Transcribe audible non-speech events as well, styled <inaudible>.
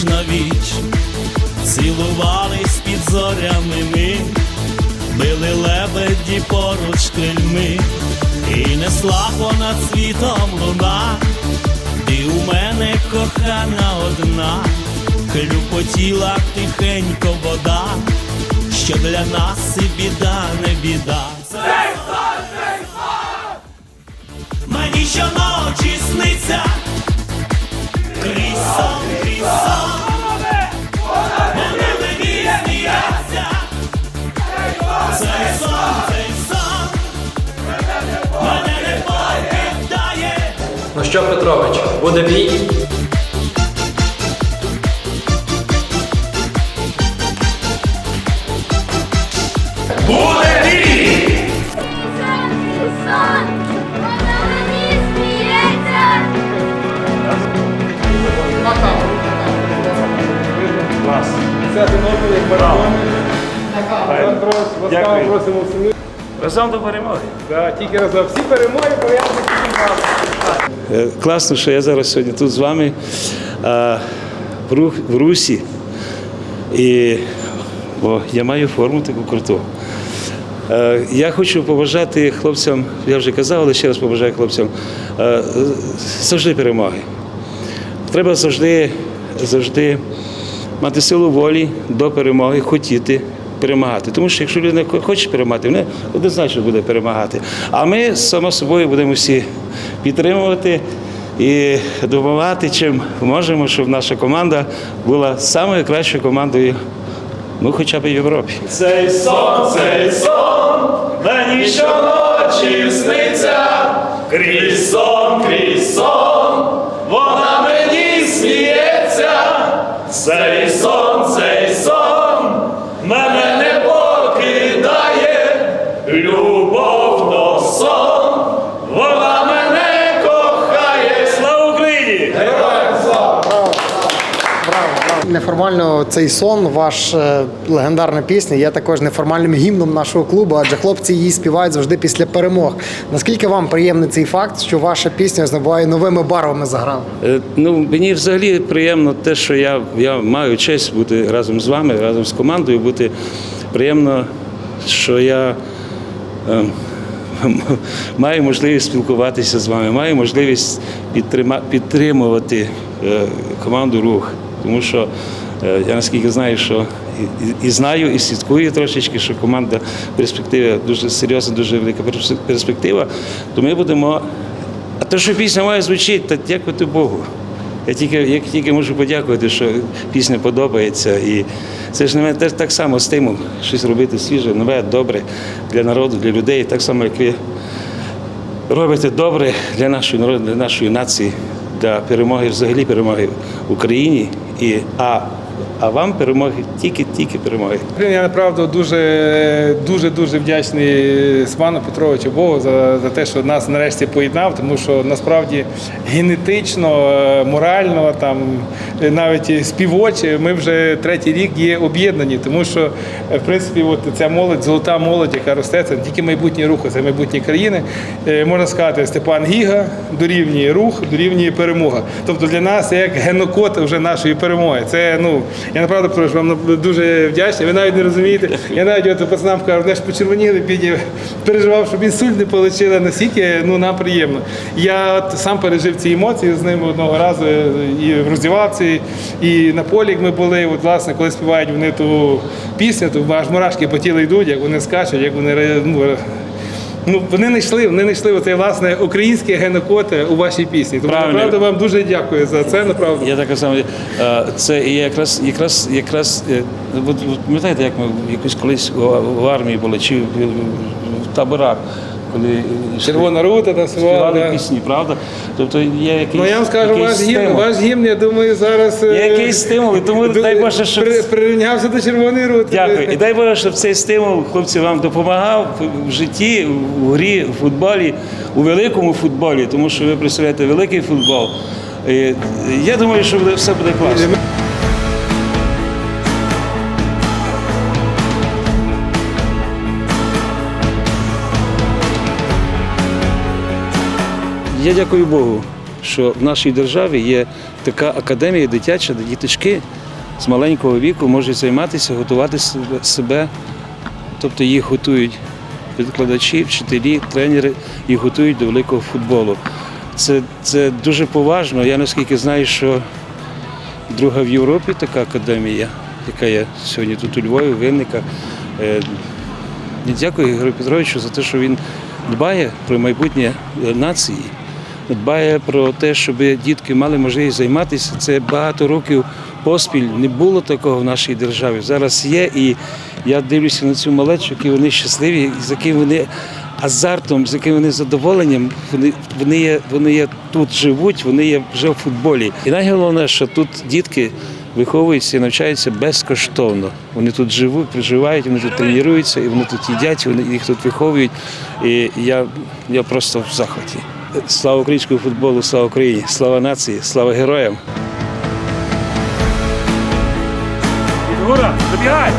віч на віч, цілувались під зорями ми, били лебеді поруч крильми, і несла понад світом луна, ти у мене кохана одна, клюпотіла тихенько вода, що для нас і біда, не біда. Мені щоночі сниться. Крізь сон, крізь що, Петрович, буде бій? Буде бій! Сон, вона мені сміється. Дякую. просимо в селі. Разом до перемоги. Да, тільки разом. Всі перемоги пов'язані з Е, Класно, що я зараз сьогодні тут з вами а, в, Ру- в Русі. І бо я маю форму таку круту. Е, Я хочу побажати хлопцям, я вже казав, але ще раз побажаю хлопцям е, завжди перемоги. Треба завжди, завжди мати силу волі до перемоги, хотіти перемагати. Тому що якщо людина хо- хоче перемагати, вона однозначно буде перемагати. А ми само собою будемо всі підтримувати і допомагати, чим можемо, щоб наша команда була самою кращою командою, ну хоча б в Європі. Цей сон, цей сон, мені щоночі сниться, крізь сон, крізь сон, вона мені сміється, цей сон, любов то сон, вона мене кохає. Слава Україні! Неформально цей сон, ваш е, легендарна пісня, є також неформальним гімном нашого клубу, адже хлопці її співають завжди після перемог. Наскільки вам приємний цей факт, що ваша пісня набуває новими барвами заграла? Е, Ну, мені взагалі приємно те, що я, я маю честь бути разом з вами, разом з командою, бути приємно, що я <laughs> маю можливість спілкуватися з вами, маю можливість підтримувати е, команду рух. Тому що е, я наскільки знаю, що і, знаю, і слідкую трошечки, що команда перспектива дуже серйозна, дуже велика перспектива, то ми будемо. А те, що пісня має звучить, то дякувати Богу. Я тільки, я тільки можу подякувати, що пісня подобається. І це ж на мене теж так само стимул, щось робити свіже, нове, добре для народу, для людей, так само, як ви робите добре для нашої народу, для нашої нації, для перемоги, взагалі перемоги в Україні. І, а, а вам перемоги, тільки, тільки перемоги. Я направду дуже дуже дуже вдячний Свану Петровичу Богу за, за те, що нас нарешті поєднав, тому що насправді генетично, е, морально, там е, навіть співочі, ми вже третій рік є об'єднані, тому що е, в принципі, от ця молодь, золота молодь, яка росте, це не тільки майбутнє руху, це майбутнє країни. Можна сказати, Степан Гіга дорівнює рух, дорівнює перемога. Тобто для нас як генокод вже нашої перемоги. Це ну я направду прошу вам дуже вдячний. Ви навіть не розумієте. Я навіть от пацанам кажу, ж почервоніли, піді переживав, щоб інсульт не отримали, настільки ну нам приємно. Я от сам пережив ці емоції з ними одного разу і в роздівалці, і на полі, як ми були. От, власне, коли співають вони ту пісню, то аж мурашки по тілу йдуть, як вони скачуть, як вони ну, Ну, вони знайшли, вони знайшли оцей власне український генокод у вашій пісні. Тому Правильно. направду вам дуже дякую за це. Направду. Я так само, е, це і якраз, якраз, якраз, е, от, от пам'ятаєте, як ми якось колись в армії були, чи в таборах, коли Червона рута танцювала. співали да. пісні, правда? Тобто є якийсь, Ну я вам скажу, ваш гімн, ваш гімн, я думаю, зараз Є е, якийсь стимул, і тому дай Боже, щоб- при- прирівнявся до червоної рути. Дякую. І дай Боже, щоб цей стимул хлопці вам допомагав в житті, в грі, в футболі, у великому футболі, тому що ви представляєте великий футбол. Я думаю, що все буде класно. Я дякую Богу що в нашій державі є така академія дитяча, де діточки з маленького віку можуть займатися, готувати себе- Тобто їх готують викладачі, вчителі, тренери, їх готують до великого футболу. Це, це дуже поважно. Я наскільки знаю, що друга в Європі така академія, яка є сьогодні тут у Львові, в Винниках. Е, Дякую Ігорю Петровичу за те, що він дбає про майбутнє нації, дбає про те, щоб дітки мали можливість займатися. Це багато років поспіль не було такого в нашій державі. Зараз є, і я дивлюся на цю малечу, які вони щасливі, з яким вони азартом, з яким вони задоволенням, вони, вони, є, вони є тут живуть, вони є вже в футболі. І найголовніше, що тут дітки виховуються і навчаються безкоштовно. Вони тут живуть, проживають, вони тут тренуються, і вони тут їдять, вони їх тут виховують. І я, я просто в захваті. Слава українському футболу, слава Україні, слава нації, слава героям. Фігура, забігай!